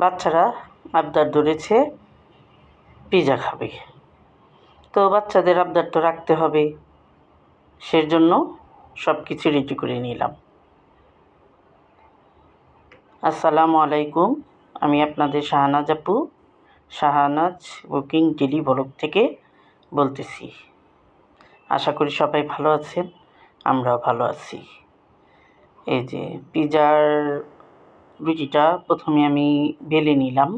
বাচ্চারা আবদার ধরেছে, পিজা খাবে। তো বাচ্চাদের আবদার তো রাখতে হবে। সেজন্য সব কিছু রেডি করে নিলাম। আসসালামু আলাইকুম। আমি আপনাদের শাহানাজ আপু, শাহানাজ বুকিং ডেলি ব্লগ থেকে বলতেছি। আশা করি সবাই ভালো আছেন, আমরাও ভালো আছি। এই যে, পিজার রুটিটা প্রথমে আমি বেলে নিলাম।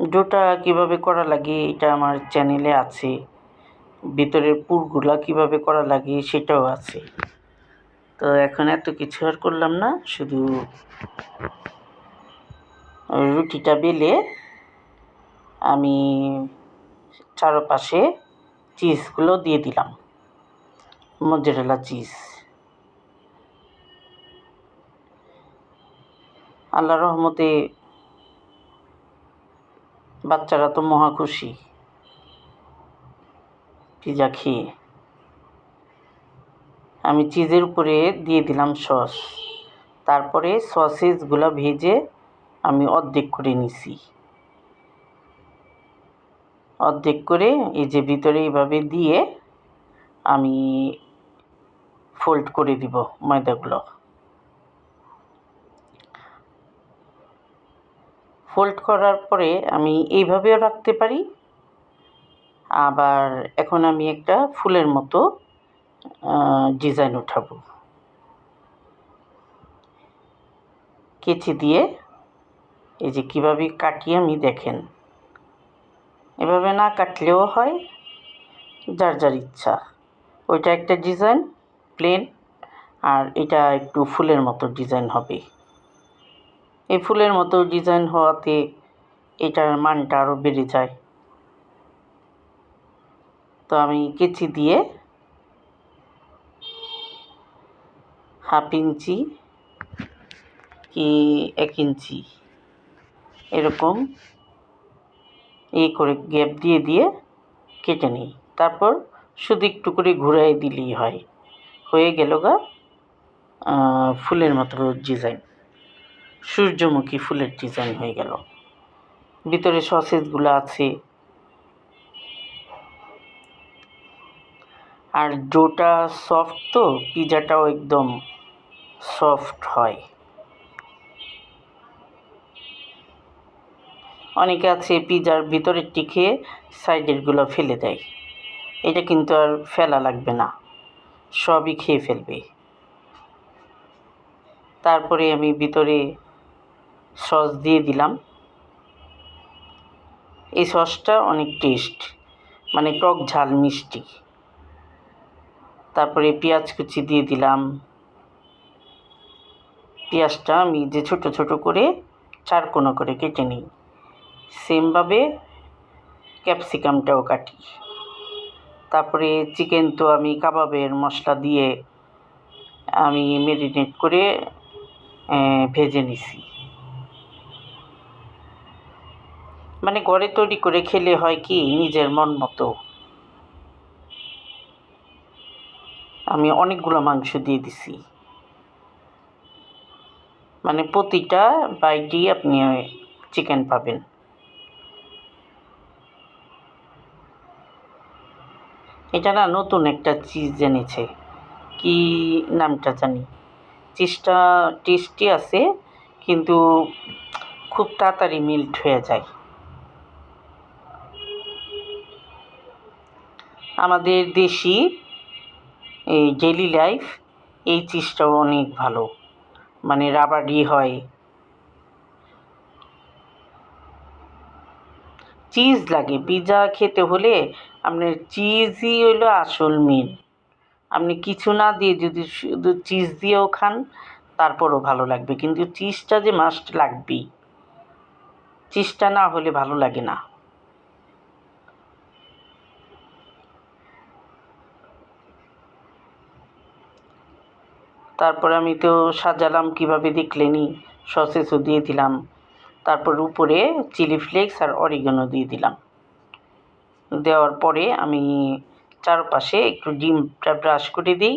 ডোটা কীভাবে করা লাগে এটা আমার চ্যানেলে আছে। ভিতরের পুরগুলা কীভাবে করা লাগে সেটাও আছে। তো এখন এত কিছু আর করলাম না, শুধু রুটিটা বেলে আমি চারপাশে চিজগুলো দিয়ে দিলাম। মজরেলা চিজ আল্লাহ রহমতে বাচ্চারা তো মহা খুশি। পিজা খেয়ে। আমি চিজের উপরে দিয়ে দিলাম সস। তারপরে সসেসগুলো ভেজে আমি অর্ধেক করে নিছি। অর্ধেক করে এই যে ভিতরে এইভাবে দিয়ে আমি ফোল্ড করে দিব ময়দাগুলো। ফোল্ড করার পরে আমি এইভাবেও রাখতে পারি। আবার এখন আমি একটা ফুলের মতো ডিজাইন উঠাবো। কেচি দিয়ে, এই যে কীভাবে কাটি আমি দেখেন। এভাবে না কাটলেও হয়, যার যার ইচ্ছা। ওইটা একটা ডিজাইন প্লেন আর এটা একটু ফুলের মতো ডিজাইন হবে। এই ফুলের মতো ডিজাইন হওয়াতে এটার মানটা আরও বেড়ে যায়। তো আমি কেচি দিয়ে হাফ ইঞ্চি কি এক ইঞ্চি এরকম এই করে গ্যাপ দিয়ে দিয়ে কেটে নিই। তারপর শুধু একটু করে ঘুরাই দিলেই হয়। হয়ে গেল গা ফুলের মতো ডিজাইন। সূর্যমুখী ফুলের ডিজাইন হয়ে গেল। ভিতরে সসেসগুলো আছে। আর ডোটা সফট তো, পিজাটাও একদম সফট হয়। অনেকে আছে পিজার ভিতরেরটি খেয়ে সাইডেরগুলো ফেলে দেয়। এটা কিন্তু আর ফেলা লাগবে না। সবই খেয়ে ফেলবে। তারপরে আমি ভিতরে সস দিয়ে দিলাম। এই সসটা অনেক টেস্ট মানে টক ঝাল মিষ্টি। তারপরে পেঁয়াজ কুচি দিয়ে দিলাম। পেঁয়াজটা আমি যে ছোট ছোট করে চার কোনো করে কেটে নিই। সেমভাবে ক্যাপসিকামটাও কাটি। তারপরে চিকেন তো আমি কাবাবের মশলা দিয়ে আমি মেরিনেট করে ভেজে নিছি। মানে ঘরে তৈরি করে খেলে হয় কি নিজের মন মতো। আমি অনেকগুলো মাংস দিয়ে দিছি। মানে প্রতিটা বাইটই আপনি চিকেন পাবেন। এটা না নতুন একটা চিজ জেনেছে। কি নামটা জানি? চিজটা টেস্টি আছে, কিন্তু খুব তাড়াতাড়ি মিল্ট হয়ে যায়। আমাদের দেশি এই ডেলি লাইফ এই চিজটাও অনেক ভালো। মানে রাবারি হয়। চিজ লাগে। পিৎজা খেতে হলে আপনার চিজই হলো আসল মেন আপনি কিছু না দিয়ে যদি শুধু চিজ দিয়েও খান, তারপরও ভালো লাগবে। কিন্তু চিজটা যে মাস্ট লাগবেই। চিজটা না হলে ভালো লাগে না। তারপর আমি তো সাজালাম কীভাবে দেখলেনই সসেসও দিয়ে দিলাম। তারপর উপরে চিলি ফ্লেক্স আর অরিগানো দিয়ে দিলাম। দেওয়ার পরে আমি চারপাশে একটু ডিমটা ব্রাশ করে দিই।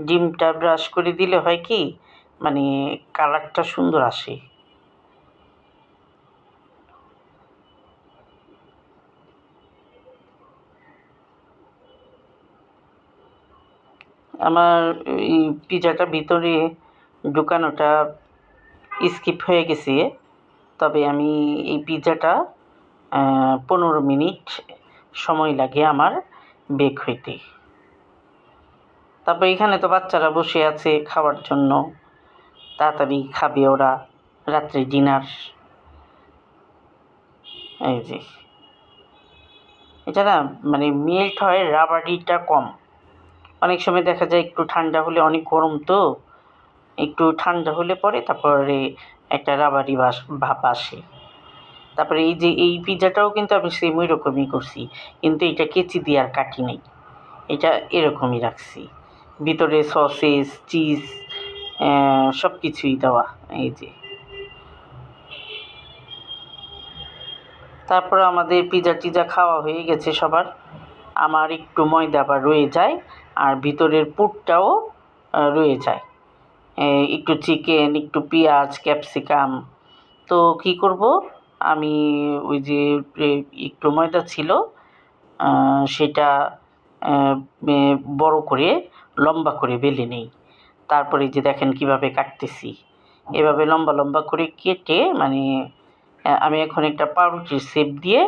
ডিমটা ব্রাশ করে দিলে হয় কি মানে কালারটা সুন্দর আসে। আমার এই পিজাটা ভিতরে ঢুকানোটা স্কিপ হয়ে গেছে। তবে আমি এই পিজাটা পনেরো মিনিট সময় লাগে আমার বেক হইতে। তারপর এখানে তো বাচ্চারা বসে আছে খাওয়ার জন্য। তাড়াতাড়ি খাবে ওরা রাত্রে ডিনার। এই যে। এটা মানে মেল্ট হয়, রাবারিটা কম। অনেক সময় দেখা যায় একটু ঠান্ডা হলে অনেক গরম তো, একটু ঠান্ডা হলে পরে তারপরে একটা রাবারি বাস, ভাব আসে। তারপরে এই যে এই পিজাটাও কিন্তু আমি সেম ওই রকমই করছি, কিন্তু এটা কেচি দিয়ে আর কাটি নাই। এটা এরকমই রাখছি। ভিতরে সসেস, চিজ সব কিছুই দেওয়া, এই যে। তারপর আমাদের পিজা টিজা খাওয়া হয়ে গেছে সবার। আমার একটু ময়দা আবার রয়ে যায়। আর ভিতরের পুরটাও রয়ে যায়। একটু চিকেন একটু পেঁয়াজ ক্যাপসিকাম তো কী করব? আমি ওই যে একটু ময়দা ছিল সেটা বড় করে, লম্বা করে বেলে নেই। তারপরে যে দেখেন কীভাবে কাটতেছি। এভাবে লম্বা লম্বা করে কেটে মানে আমি এখন একটা পাউরুটির শেপ দিয়ে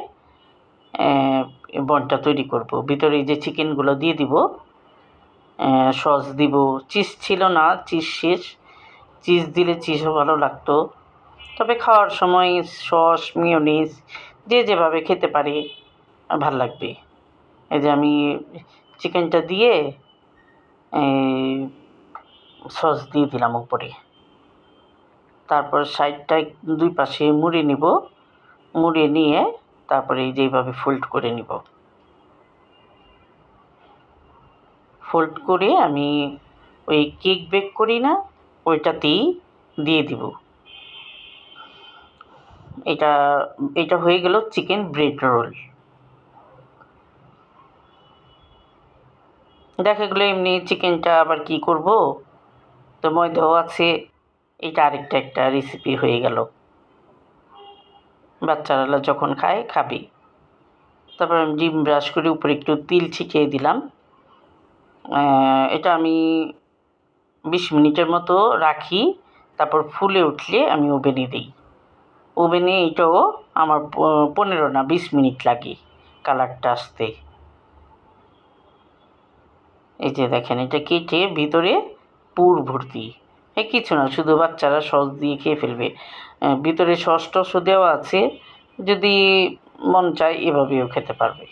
বনটা তৈরি করব। ভিতরে যে চিকেনগুলো দিয়ে দিব সস দিব। চিজ ছিল না, চিজ শেষ। চিজ দিলে চিজও ভালো লাগতো। তবে খাওয়ার সময় সস মিওনিজ যে যেভাবে খেতে পারে, ভালো লাগবে। এই যে আমি চিকেনটা দিয়ে সস দিয়ে দিলাম উপরে। তারপর সাইডটা দুই পাশে মুড়ে নিব। মুড়ে নিয়ে তারপরে এই যেভাবে ফোল্ড করে নিব। ফোল্ড করে আমি ওই কেক বেক করি না, ওইটাতেই দিয়ে দিব। এটা এটা হয়ে গেল চিকেন ব্রেড রোল দেখা গেলো এমনি চিকেনটা আবার কি করব? তো ময়দাও আছে এটা আরেকটা একটা রেসিপি হয়ে গেল। বাচ্চারা যখন খায়, খাবে। তারপর আমি ডিম ব্রাশ করে উপরে একটু তিল ছিটিয়ে দিলাম। এটা আমি বিশ মিনিটের মতো রাখি, তারপর ফুলে উঠলে আমি ওভেনে দিই। ওভেনে এটাও আমার পনেরো না, বিশ মিনিট লাগে কালারটা আসতে। এই যে দেখেন, এটা কেটে ভিতরে পুর ভর্তি। এ কিছু না, শুধু বাচ্চারা সস দিয়ে খেয়ে ফেলবে। ভিতরে সস টসও দেওয়া আছে, যদি মন চায় এভাবেও খেতে পারবে।